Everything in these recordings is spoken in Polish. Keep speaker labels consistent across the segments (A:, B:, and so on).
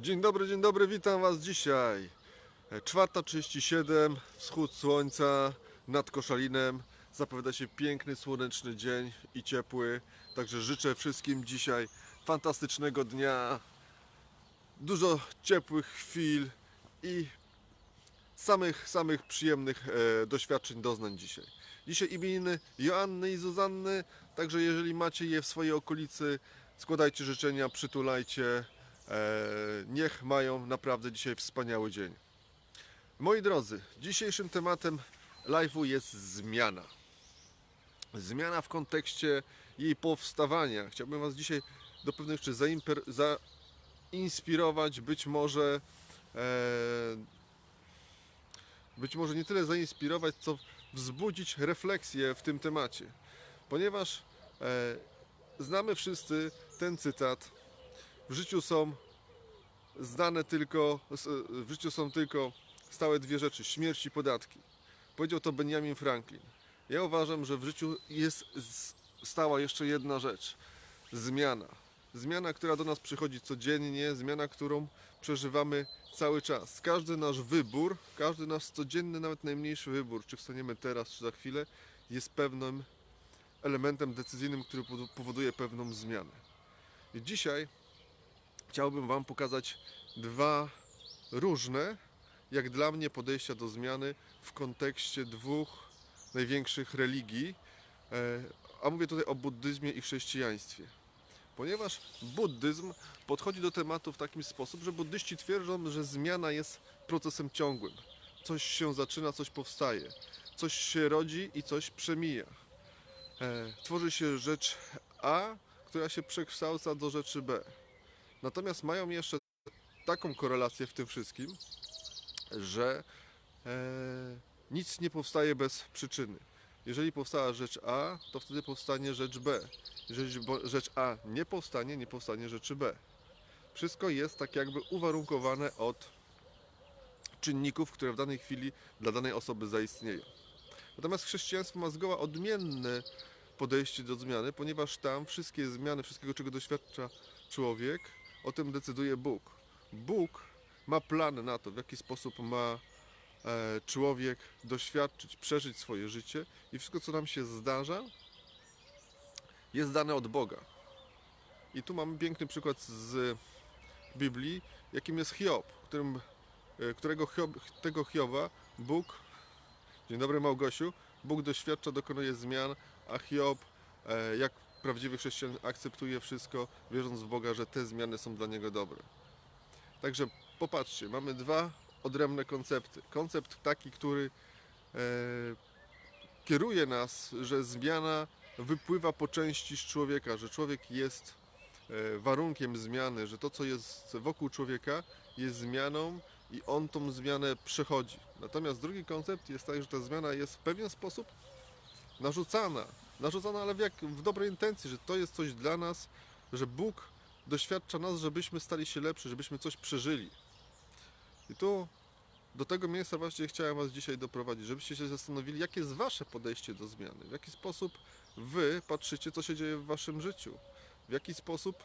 A: Dzień dobry, dzień dobry, witam Was dzisiaj. E, 4.37, wschód słońca nad Koszalinem. Zapowiada się piękny, słoneczny dzień i ciepły. Także życzę wszystkim dzisiaj fantastycznego dnia, dużo ciepłych chwil i samych, samych przyjemnych e, doświadczeń, doznań dzisiaj. Dzisiaj imieniny Joanny i Zuzanny, także jeżeli macie je w swojej okolicy, składajcie życzenia, przytulajcie. E, niech mają naprawdę dzisiaj wspaniały dzień. Moi drodzy, dzisiejszym tematem live'u jest zmiana. Zmiana w kontekście jej powstawania. Chciałbym Was dzisiaj do pewnych rzeczy zainspirować, być może e, być może nie tyle zainspirować, co wzbudzić refleksję w tym temacie. Ponieważ e, znamy wszyscy ten cytat. W życiu są znane tylko, w życiu są tylko stałe dwie rzeczy: śmierć i podatki. Powiedział to Benjamin Franklin. Ja uważam, że w życiu jest stała jeszcze jedna rzecz: zmiana. Zmiana, która do nas przychodzi codziennie, zmiana, którą przeżywamy cały czas. Każdy nasz wybór, każdy nasz codzienny, nawet najmniejszy wybór, czy wstaniemy teraz, czy za chwilę, jest pewnym elementem decyzyjnym, który powo- powoduje pewną zmianę. I dzisiaj chciałbym Wam pokazać dwa różne, jak dla mnie, podejścia do zmiany w kontekście dwóch największych religii, e, a mówię tutaj o buddyzmie i chrześcijaństwie. Ponieważ buddyzm podchodzi do tematu w taki sposób, że buddyści twierdzą, że zmiana jest procesem ciągłym. Coś się zaczyna, coś powstaje. Coś się rodzi i coś przemija. E, tworzy się rzecz A, która się przekształca do rzeczy B. Natomiast mają jeszcze taką korelację w tym wszystkim, że e, nic nie powstaje bez przyczyny. Jeżeli powstała rzecz A, to wtedy powstanie rzecz B. Jeżeli rzecz A nie powstanie, nie powstanie rzeczy B. Wszystko jest tak jakby uwarunkowane od czynników, które w danej chwili dla danej osoby zaistnieją. Natomiast chrześcijaństwo ma zgoła odmienne podejście do zmiany, ponieważ tam wszystkie zmiany, wszystkiego czego doświadcza człowiek, o tym decyduje Bóg. Bóg ma plan na to, w jaki sposób ma e, człowiek doświadczyć, przeżyć swoje życie i wszystko, co nam się zdarza, jest dane od Boga. I tu mamy piękny przykład z Biblii, jakim jest Hiob, którym, e, którego Hiob, tego Hioba Bóg, dzień dobry Małgosiu, Bóg doświadcza, dokonuje zmian, a Hiob, e, jak prawdziwy chrześcijan, akceptuje wszystko, wierząc w Boga, że te zmiany są dla niego dobre. Także popatrzcie, mamy dwa odrębne koncepty. Koncept taki, który e, kieruje nas, że zmiana wypływa po części z człowieka, że człowiek jest e, warunkiem zmiany, że to, co jest wokół człowieka, jest zmianą i on tą zmianę przechodzi. Natomiast drugi koncept jest taki, że ta zmiana jest w pewien sposób narzucana. Narzucana, ale w, jak, w dobrej intencji, że to jest coś dla nas, że Bóg doświadcza nas, żebyśmy stali się lepsi, żebyśmy coś przeżyli. I tu do tego miejsca właśnie chciałem Was dzisiaj doprowadzić, żebyście się zastanowili, jakie jest Wasze podejście do zmiany, w jaki sposób Wy patrzycie, co się dzieje w Waszym życiu, w jaki sposób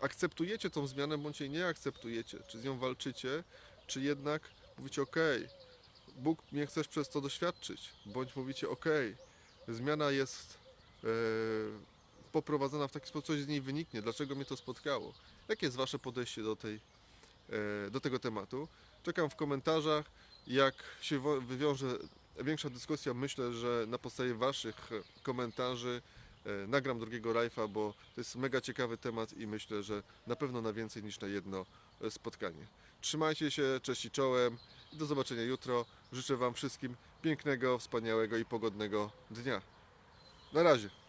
A: akceptujecie tą zmianę, bądź jej nie akceptujecie, czy z nią walczycie, czy jednak mówicie, ok, Bóg mnie chcesz przez to doświadczyć, bądź mówicie, ok, zmiana jest e, poprowadzona w taki sposób, coś z niej wyniknie, dlaczego mnie to spotkało. Jakie jest Wasze podejście do, tej, e, do tego tematu? Czekam w komentarzach. Jak się wywiąże większa dyskusja, myślę, że na podstawie Waszych komentarzy nagram drugiego live'a, bo to jest mega ciekawy temat i myślę, że na pewno na więcej niż na jedno e, spotkanie. Trzymajcie się, cześć i czołem do zobaczenia jutro. Życzę Wam wszystkim pięknego, wspaniałego i pogodnego dnia. Na razie.